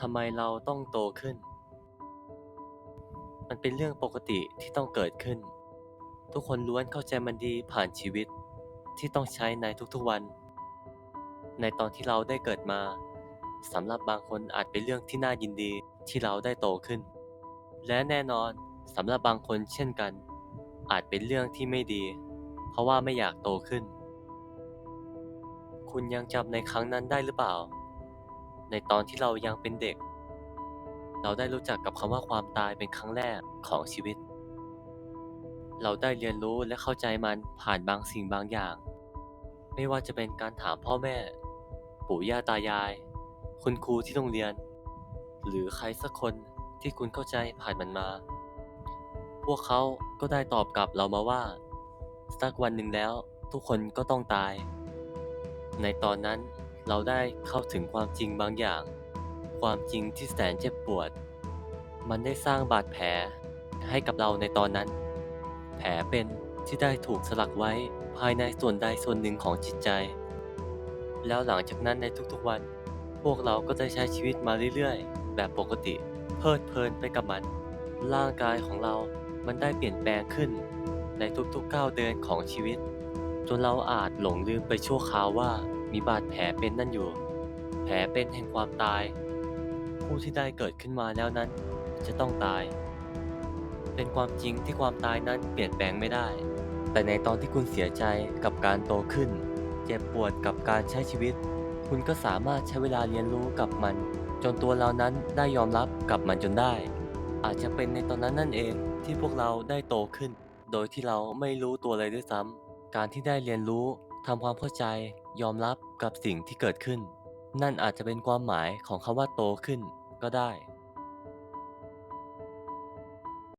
ทำไมเราต้องโตขึ้น มันเป็นเรื่องปกติที่ต้องเกิดขึ้น ทุกคนล้วนเข้าใจมันดีผ่านชีวิตที่ต้องใช้ในทุกๆวัน ในตอนที่เราได้เกิดมาสำหรับบางคนอาจเป็นเรื่องที่น่ายินดีที่เราได้โตขึ้น และแน่นอนสำหรับบางคนเช่นกัน อาจเป็นเรื่องที่ไม่ดี เพราะว่าไม่อยากโตขึ้น คุณยังจำในครั้งนั้นได้หรือเปล่า ในตอนที่เรายังเป็นเด็ก เราได้รู้จักกับคำว่าความตายเป็นครั้งแรกของชีวิต เราได้เรียนรู้และเข้าใจมันผ่านบางสิ่งบางอย่าง ไม่ว่าจะเป็นการถามพ่อแม่ ปู่ย่าตายาย คุณครูที่โรงเรียน หรือใครสักคนที่คุณเข้าใจผ่านมันมา พวกเขาก็ได้ตอบกลับเรามาว่า สักวันหนึ่งแล้วทุกคนก็ต้องตาย ในตอนนั้น เราได้เข้าถึงความจริงบางอย่าง ความจริงที่แสนเจ็บปวด มันได้สร้างบาดแผลให้กับเราในตอนนั้น แผลเป็นที่ได้ถูกสลักไว้ภายในส่วนใดส่วนหนึ่งของจิตใจ แล้วหลังจากนั้นในทุกๆวัน พวกเราก็ได้ใช้ชีวิตมาเรื่อยๆ แบบปกติ เพลิดเพลินไปกับมัน ร่างกายของเรามันได้เปลี่ยนแปลงขึ้น ในทุกๆก้าวเดินของชีวิต จนเราอาจหลงลืมไปชั่วคราวว่า มีบาดแผลเป็นนั่นอยู่ แผลเป็นแห่งความตาย ผู้ที่ได้เกิดขึ้นมาแล้วนั้น จะต้องตาย เป็นความจริงที่ความตายนั้นเปลี่ยนแปลงไม่ได้ แต่ในตอนที่คุณเสียใจกับการโตขึ้น เจ็บปวดกับการใช้ชีวิต คุณก็สามารถใช้เวลาเรียนรู้กับมัน จนตัวเรานั้นได้ยอมรับกับมันจนได้ อาจจะเป็นในตอนนั้นนั่นเองที่พวกเราได้โตขึ้น โดยที่เราไม่รู้ตัวเลยด้วยซ้ำการที่ได้เรียนรู้ทำความเข้าใจ ยอมรับกับสิ่งที่เกิดขึ้น นั่นอาจจะเป็นความหมายของคำว่าโตขึ้นก็ได้